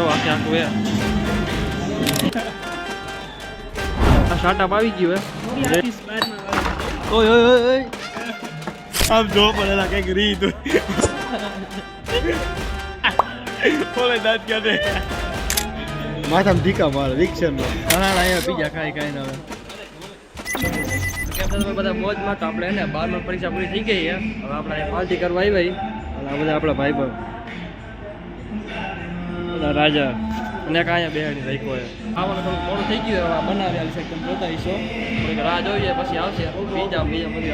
જો આખે આખું એ આ સ્ટાર્ટઅપ આવી ગયું હે. ઓય ઓય ઓય ઓય. આમ જો પડેલા કંઈક રીત બોલે દાંત ક્યાં માથામાં ઢીકા મારે રિક્ષન નો ઘણા અહીંયા બીજા કાઈ ખાઈને હવે. કેમ છો બધા મોજમાં તો આપણે એને બારમા પરીક્ષા પૂરી થઈ ગઈ છે. હવે આપણે અહીંયા પાર્ટી કરવા આવી અને આ બધા આપણા ભાઈ ભાઈ રાજા. અને કાંઈ અહીંયા બેહાડી રાખ્યો છે આમાં થોડું મોડું થઈ ગયું બનાવી આલી છે તમે જોતા હશો થોડીક રાહ જોઈએ પછી આવશે. બીજા બીજા બધી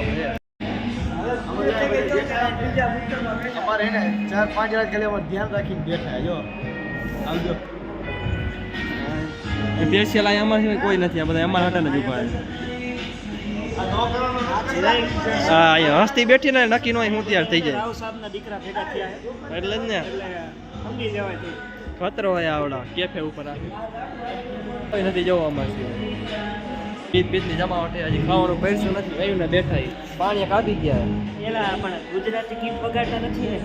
આપણે અમારે એને ચાર પાંચ રાત ખાલી અમારે ધ્યાન રાખીને બેઠા જો. આવજો. અમારા કોઈ નથી આ બધા અમારા હાટે જ ઊભા છે. હા અહીંયા હસ્તી બેઠી ને નક્કી નો હું તૈયાર થઈ જાય. દીકરા ભેગા થયા એટલે જ ને. સમજી જવાય ખતરો હોય આવડા. કેફે ઉપર આ કોઈ નથી જોવા અમારે પીત પીતની જમાવટ હજી ખાવાનું પૈસું નથી. આવ્યું ને બેઠા પાણી કાપી ગયા. એલા પણ ગુજરાતી ગીત વગાડતા નથી ને?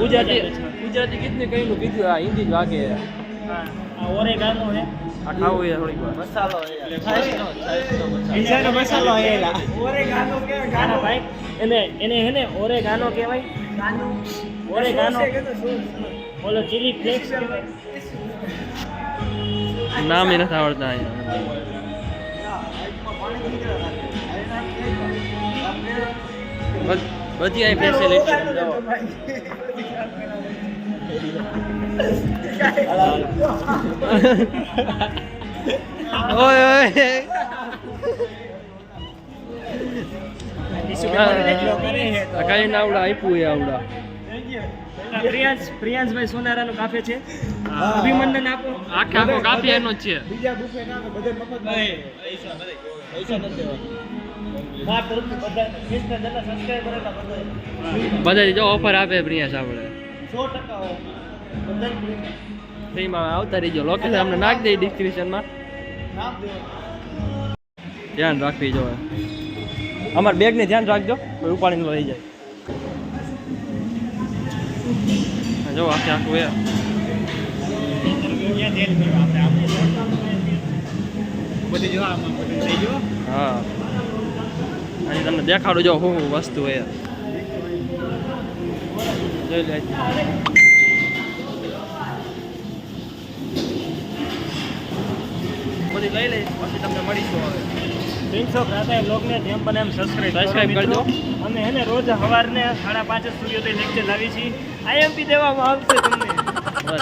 ગુજરાતી ગુજરાતી ગીતને કઈનું કીધું આ હિન્દી જ વાગે. આ ઓરે ગાનો હે. આ ખાવું છે થોડીક વાર. મસાલો ઈજાનો મસાલો. એલા. ઓરે ગાનો કે ગાનો? ભાઈ એને એને હે ને ઓરે ગાનો કહેવાય? ગાનો. ઓરે ગાનો. ઓલો ચીલી ફ્લેક્સ નામ એ નથી આવડતા અહીંયા. બધી અહીં ફેસિલિટી ઓય ઓય. કઈ ના આવડા આપ્યું એ આવડા. પ્રિયાંશ પ્રિયાંશભાઈ સોનારાનું કાફે છે. અભિનંદન આપો. આખે આખો કાફે એનો જ છે. બીજા બુફે ના બધે મફત પૈસા નથી પૈસા નથી દેવા. બધા જો ઓફર આપે પ્રિયાસ આપણે સો ટકા આવતા રહીજો. લોકેશન અમને નાખી દઈ ડિસ્ક્રિપ્શનમાં ધ્યાન રાખવી જોઈએ. અમારા બેગને ધ્યાન રાખજો કોઈ ઉપાડીને લઈ જાય. જો આખે આખું એ હા. અહીં તમને દેખાડું જો શું શું વસ્તુ એ જોઈ લે. બધી લઈ લઈ પછી તમને મળીશું હવે. ત્રણસો પ્રાતા બ્લોગને જેમ બને એમ Subscribe કરજો. અને એને રોજ સવારને સાડા પાંચ સ્ટુડિયો લેક્ચર લાવી છીએ. આઈએમપી દેવામાં આવશે તમને.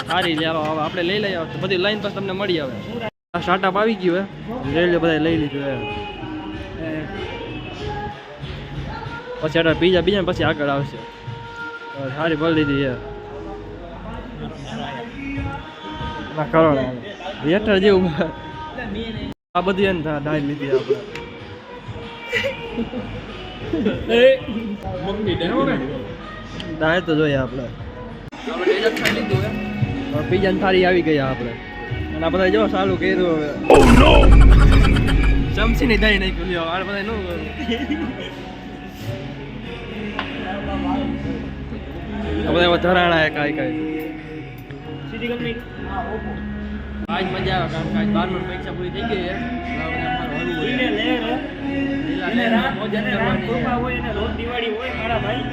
સારી ચાલો હવે આપણે લઈ લઈ આવશે. બધી લાઈન પાસે તમને મળી આવે. આ સ્ટાર્ટઅપ આવી ગયું હે? લઈ લે બધા લઈ લીધું હે. પછી અઢાર બીજા બીજા પછી આગળ આવશે. સારી ભરી લીધી હે. ના કરો હેઠળ જેવું. આ બધી એને ડાળી લીધી આપણે. ડાળ તો જોઈએ આપણે. પીઝા થાળી આવી ગઈ આપણે. અને આ બધા જો સારું કર્યું હવે. ચમચી ની દહીં નહીં ખુલ્યો આ બધા નું બધા વધારાણા કાંઈ કાંઈ. સીધી કંપની આજ મજા આવે કારણ કે આજ બારમા પરીક્ષા પૂરી થઈ ગઈ છે દિવાળી હોય મારા ભાઈ.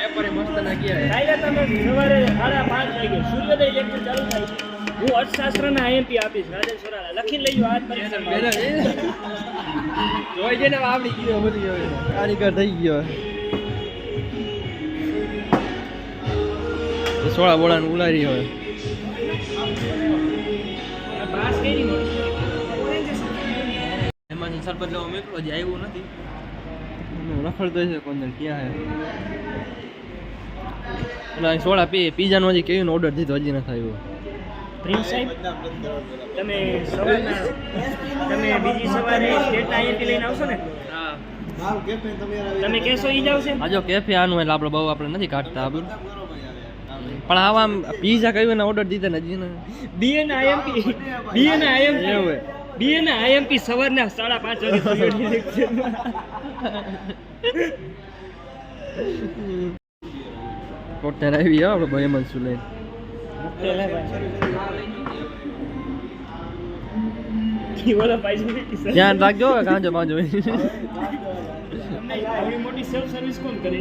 પેપરે મસ્ત ના ગયા કાલે તમે સવારે સાડા પાંચ વાગે સૂર્યોદય લેક્ચર ચાલુ થાય. છે હું અર્થશાસ્ત્રના આઈએમપી આપીશ રાજેશ સોરાલા લખીને લઈ જાઓ આજ પરીક્ષામાં. જોઈ જઈને આવડી ગયો બધી કારીગર થઈ ગયો. સોળા બોળા ઉલારી હવે. એમાંથી સરબત લેવા મેકલો હજી આવ્યું નથી. રખડતો છે કોણ ક્યાં હે? એટલે અહીં સોડા પી પીઝાનો હજી કેવું ઓર્ડર દીધો હજી નથી આવ્યો. પ્રિન્સ સાહેબ તમે સવારના તમે બીજી સવારે સ્ટેટના આઈએમપી લઈને આવશો ને? તમે કેસો ઈ જ આવશે? આ જો કેફે આનું એટલે આપણે બહુ આપણે નથી કાઢતા આપણું પણ આવા પીઝા કયું ને ઓર્ડર દીધા ને હજી ને? બીએન આઈએમપી બીએન આઈએમપી એવું. બીએન આઈએમપી સવારના સાડા પાંચ વાગે. કોટેર આવી હો આપણે ભાઈ મનસુ લઈને. ધ્યાન રાખજો કાંજો બાંજો. મોટી સેલ્ફ સર્વિસ કોણ કરે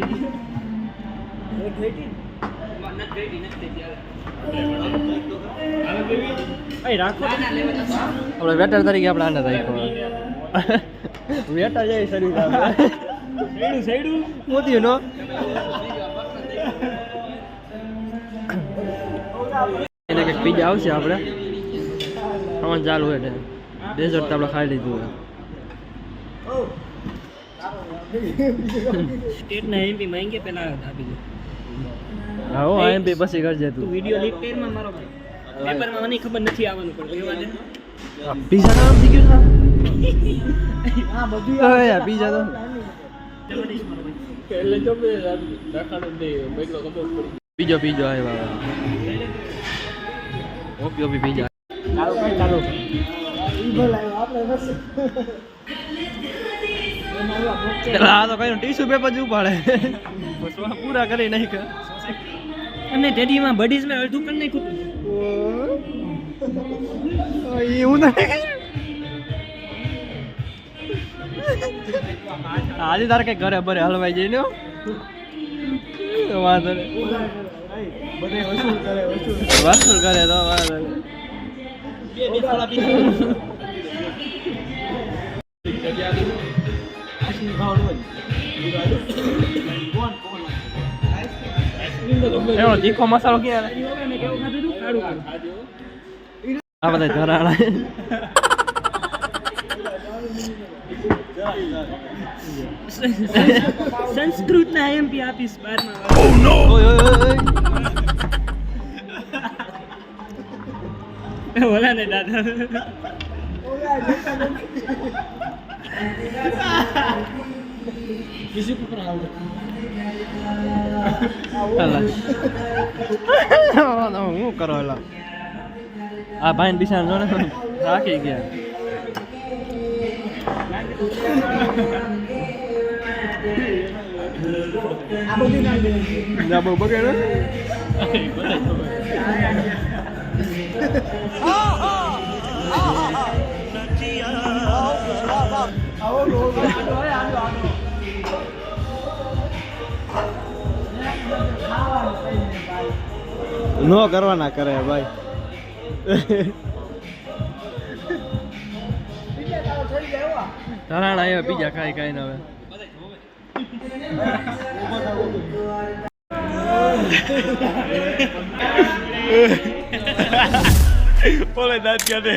આપણે વેટર તરીકે આપણે આને રાખ્યો વેટર જાય સર્વિસ આપણે મોતી નો કંઈક પીઝા આવશે આપણે. ખાવાનું ચાલુ હોય એટલે. ડેઝર્ટ તો આપણે ખાઈ લીધું હોય. સ્ટેટના એમપી માંગે પેલા આપી દે. હા હો એમ પછી કરજે તું. તું વિડિયો લીક પેરમાં મારો ભાઈ. પેપરમાં મને ખબર નથી આવવાનું પણ એવા દે પીઝા નામ થઈ ગયું હા બધું હવે પીઝા તો. એટલે જો બે રાખવાનું દે બેગલો ખબર પડી બીજો બીજો આવ્યા ઓપી ઓપી જાય ચાલો ભાઈ ચાલો આ તો કઈ ટીશ્યુ પેપર જ ઉપાડે. પૂરા કરી નાખ અને ટેડીમાં બડીઝ મેં અડધું કરી નાખ્યું. એવું આજે તારે કઈ ઘરે બરે હલવાઈ જઈને. વાંધો નહીં. વસૂલ કરે વસૂલ વાંધો નહીં. એનો તીખો મસાલો ક્યાં આ બધા ધરાણા. સંસ્કૃતના આઈએમપી આપીશ બારમાં ઓય ઓય. ઓલા ને દાદા હાલા. હું કરો એલા? આ ભાઈ ને. બિચારા જો ને રાખી ગયા ના. બહુ બગડે નો કરવાના કરે ભાઈ. ધરાણા આવ્યા બીજા ખાઈ ખાઈને હવે ઓલે દાંત કાઢે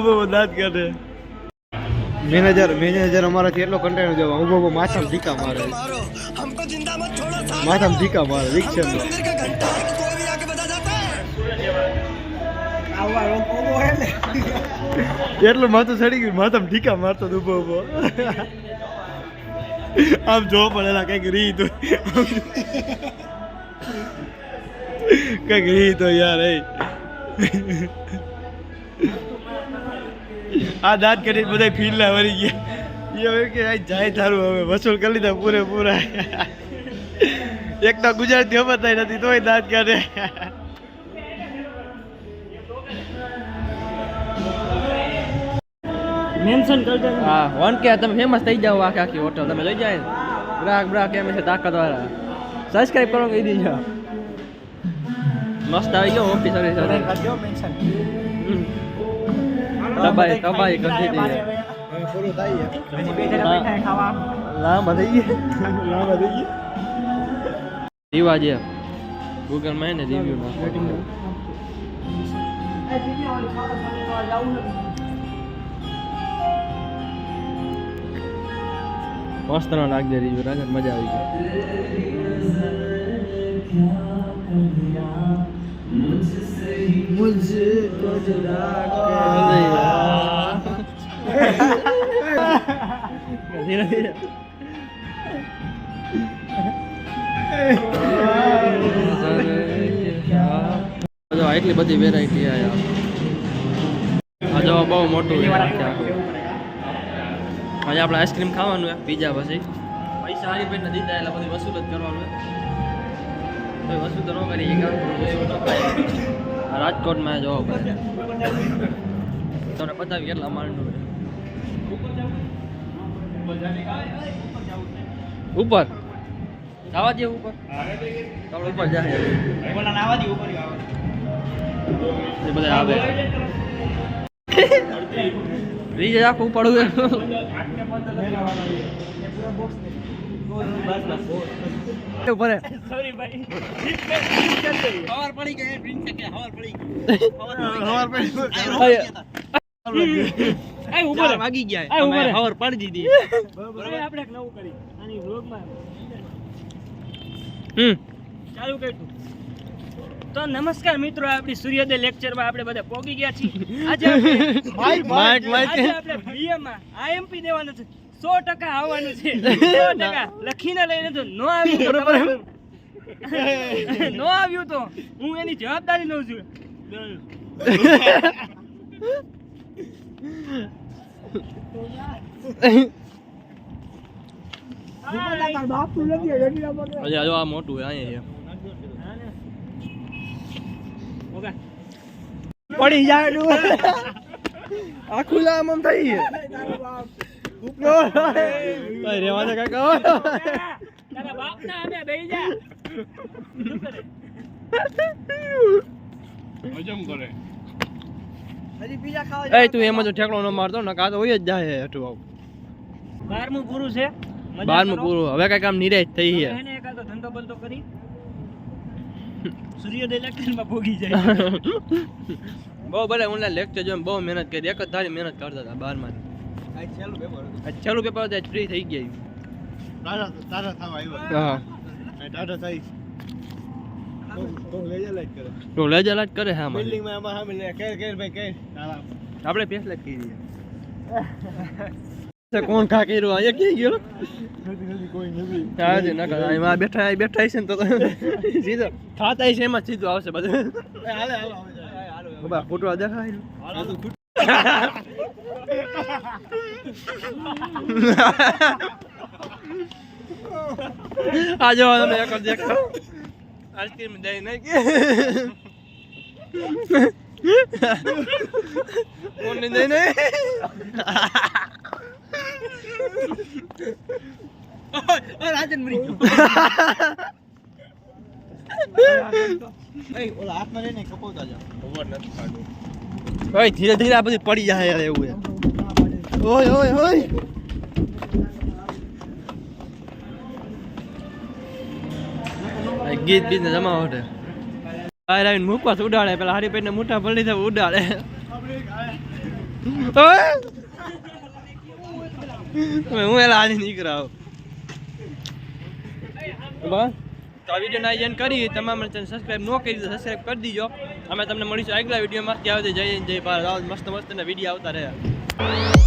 બહુ દાંત કાઢે મેનેજર મેનેજર અમારાથી એટલો કંટાળો જવા ઊભો ઊભો માથામાં ધીકા મારે. માથામાં ધીકા મારે રિક્ષામાં એટલું માથું સડી ગયું માથામાં ઢીકા મારતો ઊભો ઊભો આમ જો પડેલા કંઈક રીત. કંઈક રીત હોય યાર, એ. આ દાંત કરી બધા ફીરલા વળી ગયા. એ કે જાય તારું હવે, વસૂલ કરી લીધા પૂરેપૂરા. એક તો ગુજરાતી સમજતા નથી, તોય દાંત કાઢે. મેન્શન કરી દે. હા વન કે તમે ફેમસ થઈ જાવ આખી આખી હોટલ તમે જોઈ જાય ગ્રાહક ગ્રાહક એમ છે તાકાત વાળા. સબસ્ક્રાઇબ કરો કહી દીજો. મસ્ત આવી ગયો ઓફિસ સર્વિસ તબાઈ તબાઈ કરી દીધી. લાંબા થઈ ગયા. લાંબા થઈ ગયા. રીવા છે ગૂગલમાં ને રિવ્યુ નાખો મસ્ત નો નાખ દે રિવ્યુ રાખ મજા આવી ગઈ. ધીરે એટલી બધી વેરાયટી આયા આ બહુ મોટું આજે આપણે આઈસ્ક્રીમ ખાવાનું છે પીઝા પછી. પૈસા હારી પૈસા દીધા એટલે બધી વસૂલ જ કરવાનું છે. તો વસૂલ તો ન કરી રાજકોટમાં જવો પડે તમને બતાવી કેટલા અમારું ઉપર. જવા દે ઉપર. તમે ઉપર જાય બધા આવે. રીજ આખું પડવું ઉપર સોરી ભાઈ. હવાર પડી ગઈ પ્રિન્સ કે હવાર પડી એ ઊભો ઉપર. વાગી ગયા. આ ઉપર. હવાર પડી દીધી. હવે આપણે એક નવું કરી આની વ્લોગમાં હમ. ચાલુ કર્યું. તો નમસ્કાર મિત્રો આપણી સૂર્યોદય લેક્ચરમાં આપણે બધા પોગી ગયા છીએ. આજે આપણે બીએમાં આઈએમપી દેવાનું છે. સો ટકા આવવાનું છે. સો ટકા. લખીને લઈને તો નો આવ્યું ન નો આવ્યું તો હું એની જવાબદારી લઉં છું. મોટું અહીંયા પડી જાય આખું લામ આમ થઈ રેવા દે કાકા તારા બાપના અમે બેહી જા. શું કરે? હજમ કરે. એ તું એમાં તો ઠેકડો ન મારતો ને કાં તો હોય જ જાય હેઠું આવ. બારમું પૂરું છે. મજા બારમું કરો. પૂરું. હવે કઈ કામ નિરાશ થઈ છે ધંધો બંધો કરી. સૂર્યોદય લેક્ચરમાં ભોગી જાય. બહુ બધા ઓનલાઈન લેક્ચર જોઈને બહુ મહેનત કરી. એક જ ધારી મહેનત કરતા હતા બારમાં આજ છેલ્લું પેપર હતું. ફ્રી થઈ ગયા તારા તારા થવા આવ્યો. હા તારા થઈ. તો લેજા લાજ કરે હા મારે આમાં હા લે. કેર કેર ભાઈ કેર તારા. આપણે ફેસલા કરી દઈએ. કોણ કાકી કર્યું અહીંયા ક્યાં ગયો? કોઈ નથી. હા છે ના એમાં બેઠા બેઠા છે ને તો સીધો. ખાતા છે એમાં જ સીધું આવશે બધું. હાલે હાલો બાબા ફોટો દેખાય આ જો તમે એક દેખો આઈસ્ક્રીમ દઈ નહીં કે કોણ દઈ નહીં રાજન મરી એ ઓલા હાથમાં લઈને કપાવતા જાવ ખબર નથી કાઢું. ઓય ધીરે ધીરે આ બધી પડી જાય યાર એવું યાર ઓય ઓય ઓય. ગીત બીત ને જમાવટ. બહાર આવીને મૂકવા ઉડાડે પેલા હારી પેટને મોટા પડી થાય ઉડાડે હું એલા આની નીકળાવ બસ તો આ વીડિયો આયોજન કરી તમામ ચેનલ સબસ્ક્રાઇબ ન કરી તો કરી દીજો. અમે તમને મળીશું આગલા વિડીયોમાં. ત્યાં જય જય ભારત. મસ્ત મસ્ત વીડિયો આવતા રહ્યા.